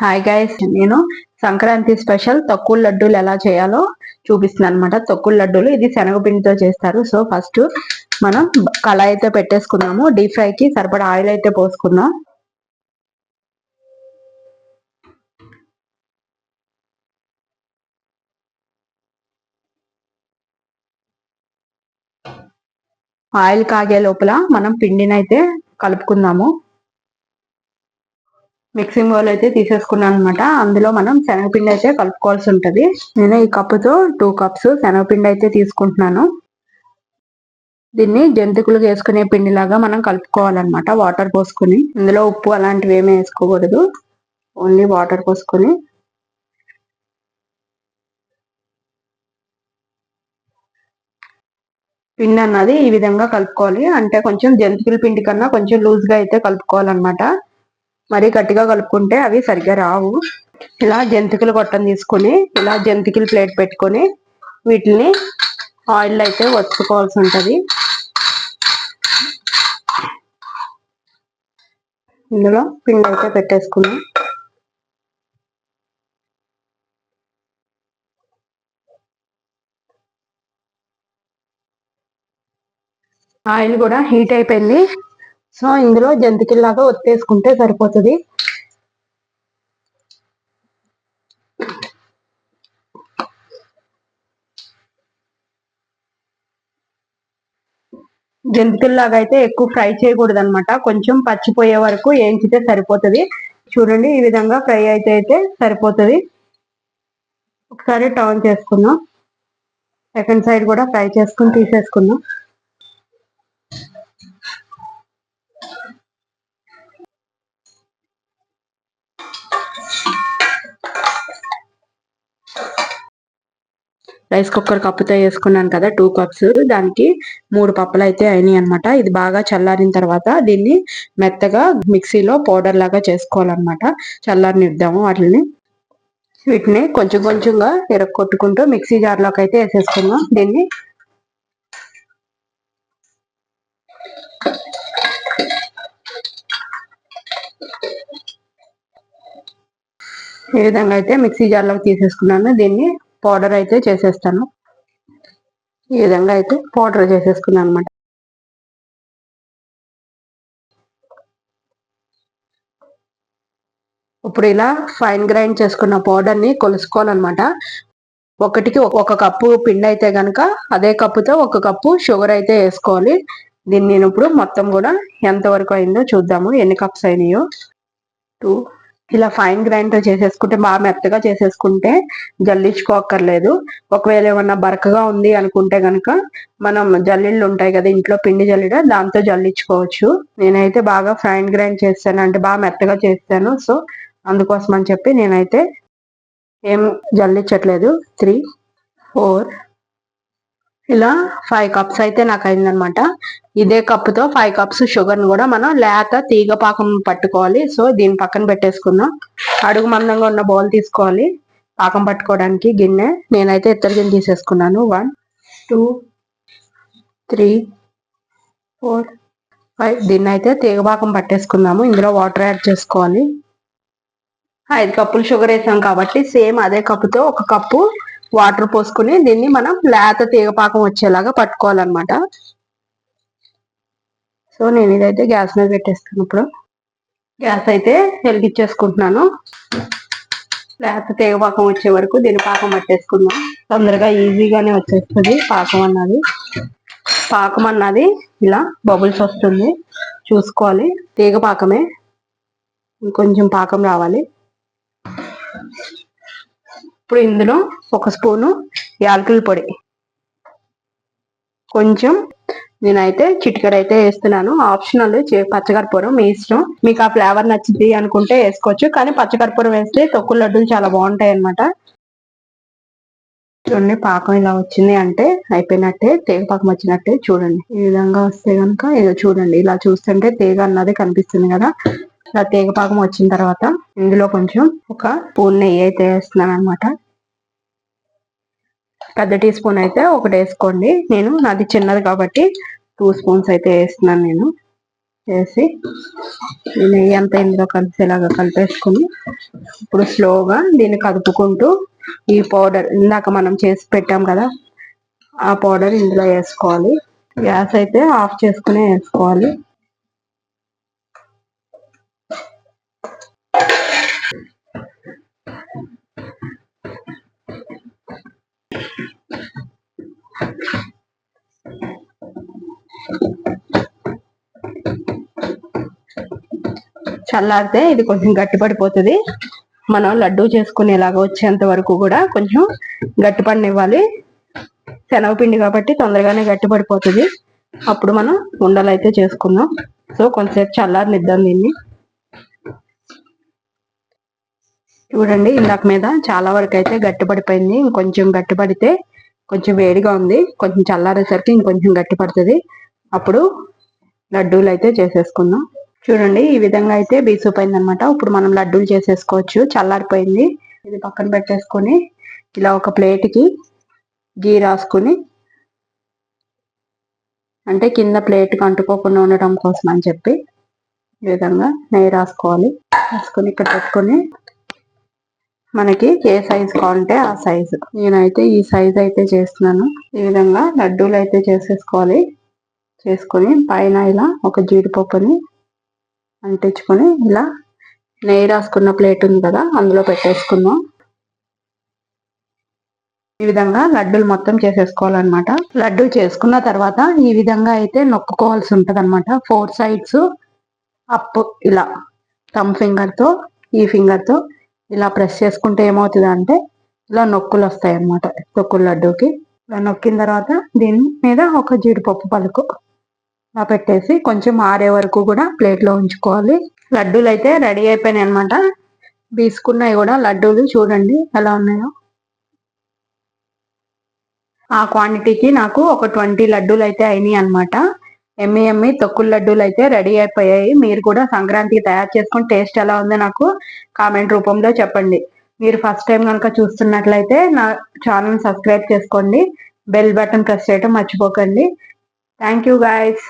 Hi guys నేను Sankranti special తక్కువ లడ్డూలు ఎలా చేయాలో చూపిస్తున్నాను అనమాట తక్కువ లడ్డూలు ఇది శనగపిండితో చేస్తారు. సో ఫస్ట్ మనం కళాయి అయితే పెట్టేసుకున్నాము డీప్ ఫ్రై కి సరిపడా ఆయిల్ అయితే పోసుకుందాం. ఆయిల్ కాగే లోపల మనం పిండినైతే కలుపుకుందాము. మిక్సింగ్ బౌల్ అయితే తీసేసుకున్నాను అనమాట అందులో మనం శనగపిండి అయితే కలుపుకోవాల్సి ఉంటుంది. నేను ఈ కప్పుతో టూ కప్స్ శనగపిండి అయితే తీసుకుంటున్నాను. దీన్ని జంతికలు వేసుకునే పిండిలాగా మనం కలుపుకోవాలన్నమాట వాటర్ పోసుకుని. ఇందులో ఉప్పు అలాంటివి ఏమీ వేసుకోకూడదు. ఓన్లీ వాటర్ పోసుకొని. పిండి అన్నది ఈ విధంగా కలుపుకోవాలి. అంటే కొంచెం జంతికల పిండి కన్నా కొంచెం లూజ్గా అయితే కలుపుకోవాలన్నమాట. మరీ గట్టిగా కలుపుకుంటే అవి సరిగ్గా రావు. ఇలా జంతికలు గొట్టం తీసుకొని ఇలా జంతికలు ప్లేట్ పెట్టుకొని వీటిని ఆయిల్ అయితే వచ్చుకోవాల్సి ఉంటుంది. ఇందులో పిండి అయితే పెట్టేసుకున్నాం. ఆయిల్ కూడా హీట్ అయిపోయింది. సో ఇందులో జంతికల్లాగా ఒత్తేసుకుంటే సరిపోతుంది. జంతికల్లాగా అయితే ఎక్కువ ఫ్రై చేయకూడదు అనమాట కొంచెం పచ్చిపోయే వరకు వేయించితే సరిపోతుంది. చూడండి ఈ విధంగా ఫ్రై అయితే అయితే సరిపోతుంది. ఒకసారి టర్న్ చేసుకుందాం. సెకండ్ సైడ్ కూడా ఫ్రై చేసుకుని తీసేసుకుందాం. రైస్ కుక్కర్ కప్పుతో వేసుకున్నాను కదా టూ కప్స్ దానికి మూడు పప్పులు అయితే అయినాయి అనమాట ఇది బాగా చల్లారిన తర్వాత దీన్ని మెత్తగా మిక్సీలో పౌడర్ లాగా చేసుకోవాలన్నమాట. చల్లారనిద్దాము వాటిని. వీటిని కొంచెం కొంచెంగా ఎరగొట్టుకుంటూ మిక్సీ జార్లోకి అయితే వేసేసుకున్నాం దీన్ని ఈ విధంగా అయితే మిక్సీ జార్లోకి తీసేసుకున్నాను. దీన్ని పౌడర్ అయితే చేసేస్తాను. ఈ విధంగా అయితే పౌడర్ చేసేసుకున్నాను అనమాట ఇప్పుడు ఇలా ఫైన్ గ్రైండ్ చేసుకున్న పౌడర్ని కొలుసుకోవాలన్నమాట. ఒకటికి ఒక కప్పు పిండి అయితే కనుక అదే కప్పుతో ఒక కప్పు షుగర్ అయితే వేసుకోవాలి. దీన్ని నేను ఇప్పుడు మొత్తం కూడా ఎంతవరకు అయిందో చూద్దాము. ఎన్ని కప్స్ అయినాయో. టూ ఇలా ఫైన్ గ్రైండర్ చేసేసుకుంటే బాగా మెత్తగా చేసేసుకుంటే జల్లించుకోక్కర్లేదు ఒకవేళ ఏమన్నా బరకగా ఉంది అనుకుంటే గనక మనం జల్లిళ్ళు ఉంటాయి కదా ఇంట్లో పిండి జల్లిడ దాంతో జల్లించుకోవచ్చు. నేనైతే బాగా ఫైన్ గ్రైండ్ చేస్తాను అంటే బాగా మెత్తగా చేస్తాను. సో అందుకోసం అని చెప్పి నేనైతే ఏం జల్లించట్లేదు. త్రీ ఫోర్ ఇలా ఫైవ్ కప్స్ అయితే నాకు అయిందనమాట ఇదే కప్పుతో ఫైవ్ కప్స్ షుగర్ని కూడా మనం లేత తీగ పాకం పట్టుకోవాలి. సో దీని పక్కన పెట్టేసుకుందాం అడుగు మందంగా ఉన్న బౌల్ తీసుకోవాలి. పాకం పట్టుకోవడానికి గిన్నె. నేనైతే ఇత్తడి గిన్నె తీసేసుకున్నాను. One two three four five దీన్ని అయితే తీగ పాకం పట్టేసుకుందాము ఇందులో వాటర్ యాడ్ చేసుకోవాలి. ఐదు కప్పులు షుగర్ వేసాం కాబట్టి సేమ్ అదే కప్పుతో ఒక కప్పు వాటర్ పోసుకుని దీన్ని మనం లేత తీగపాకం వచ్చేలాగా పట్టుకోవాలన్నమాట. సో నేను ఇదైతే గ్యాస్ మీద పెట్టేస్తాను ఇప్పుడు. గ్యాస్ అయితే వెలిగించేసుకుంటున్నాను. లేత తీగపాకం వచ్చే వరకు దీని పాకం పట్టేసుకుందాం. తొందరగా ఈజీగానే వచ్చేస్తుంది పాకం అన్నది. పాకం అన్నది ఇలా బబుల్స్ వస్తుంది. చూసుకోవాలి. తీగ పాకమే. ఇంకొంచెం పాకం రావాలి. ఇప్పుడు ఇందులో ఒక స్పూను యాలకుల పొడి. కొంచెం నేనైతే చిటికెడ అయితే వేస్తున్నాను. ఆప్షనల్ పచ్చకర్పూరం మీ ఇష్టం. మీకు ఆ ఫ్లేవర్ నచ్చింది అనుకుంటే వేసుకోవచ్చు. కానీ పచ్చకర్పూరం వేస్తే తొక్కుల లడ్డూలు చాలా బాగుంటాయి అనమాట చూడండి పాకం ఇలా వచ్చింది అంటే అయిపోయినట్టే తేగ పాకం వచ్చినట్టే చూడండి. ఈ విధంగా వస్తే కనుక ఏదో చూడండి ఇలా చూస్తుంటే తేగ అన్నది కనిపిస్తుంది కదా. ఇలా తేగ పాకం వచ్చిన తర్వాత ఇందులో కొంచెం ఒక స్పూన్ నెయ్యి అయితే వేస్తున్నాను అనమాట పెద్ద టీ స్పూన్ అయితే ఒకటి వేసుకోండి. నేను నాది చిన్నది కాబట్టి టూ స్పూన్స్ అయితే వేస్తున్నాను నేను. వేసి నెయ్యి అంతా ఇందులో కలిసేలాగా కలిపేసుకుని ఇప్పుడు స్లోగా దీన్ని కదుపుకుంటూ ఈ పౌడర్ ఇందాక మనం చేసి పెట్టాం కదా ఆ పౌడర్ ఇందులో వేసుకోవాలి. గ్యాస్ అయితే ఆఫ్ చేసుకునే వేసుకోవాలి. చల్లారితే ఇది కొంచెం గట్టిపడిపోతుంది. మనం లడ్డు చేసుకునేలాగా వచ్చేంత వరకు కూడా కొంచెం గట్టిపడినివ్వాలి. శనగపిండి కాబట్టి తొందరగానే గట్టిపడిపోతుంది. అప్పుడు మనం ఉండలు అయితే చేసుకుందాం. సో కొంచెంసేపు చల్లారనిద్దాం దీన్ని. చూడండి ఇందాక మీద చాలా వరకు అయితే గట్టిపడిపోయింది. ఇంకొంచెం గట్టిపడితే కొంచెం వేడిగా ఉంది. కొంచెం చల్లారేసరికి ఇంకొంచెం గట్టి పడుతుంది. అప్పుడు లడ్డూలు అయితే చేసేసుకుందాం. చూడండి ఈ విధంగా అయితే బీసిపోయింది అనమాట ఇప్పుడు మనం లడ్డూలు చేసేసుకోవచ్చు. చల్లారిపోయింది. ఇది పక్కన పెట్టేసుకొని ఇలా ఒక ప్లేట్కి గీ రాసుకుని అంటే కింద ప్లేట్కి అంటుకోకుండా ఉండటం కోసం అని చెప్పి ఈ విధంగా నెయ్యి రాసుకోవాలి. రాసుకొని ఇక్కడ పెట్టుకొని మనకి ఏ సైజు కావాలంటే ఆ సైజు నేనైతే ఈ సైజు అయితే చేస్తున్నాను. ఈ విధంగా లడ్డూలు అయితే చేసేసుకోవాలి. చేసుకొని పైన ఇలా ఒక జీడిపప్పుని అంటించుకొని ఇలా నెయ్యి రాసుకున్న ప్లేట్ ఉంది కదా అందులో పెట్టేసుకుందాం. ఈ విధంగా లడ్డూలు మొత్తం చేసేసుకోవాలన్నమాట. లడ్డు చేసుకున్న తర్వాత ఈ విధంగా అయితే నొక్కుకోవాల్సి ఉంటుంది అనమాట ఫోర్ సైడ్స్ అప్ ఇలా థమ్ ఫింగర్తో ఈ ఫింగర్తో ఇలా ప్రెస్ చేసుకుంటే ఏమవుతుంది అంటే ఇలా నొక్కులు వస్తాయి అన్నమాట తొక్కుల లడ్డూకి. ఇలా నొక్కిన తర్వాత దీని మీద ఒక జీడిపప్పు పలుకు. ఇలా పెట్టేసి కొంచెం ఆరే వరకు కూడా ప్లేట్లో ఉంచుకోవాలి. లడ్డూలు అయితే రెడీ అయిపోయినాయి అనమాట తీసుకున్నాయి కూడా లడ్డూలు చూడండి ఎలా ఉన్నాయో. ఆ క్వాంటిటీకి నాకు ఒక ట్వంటీ లడ్డూలు అయితే అయినాయి అనమాట ఎమ్మి ఎమ్మి తొక్కుల లడ్డూలు అయితే రెడీ అయిపోయాయి. మీరు కూడా సంక్రాంతికి తయారు చేసుకుని టేస్ట్ ఎలా ఉందో నాకు కామెంట్ రూపంలో చెప్పండి. మీరు ఫస్ట్ టైం కనుక చూస్తున్నట్లయితే నా ఛానల్ సబ్స్క్రైబ్ చేసుకోండి. బెల్ బటన్ ప్రెస్ చేయడం మర్చిపోకండి. Thank you guys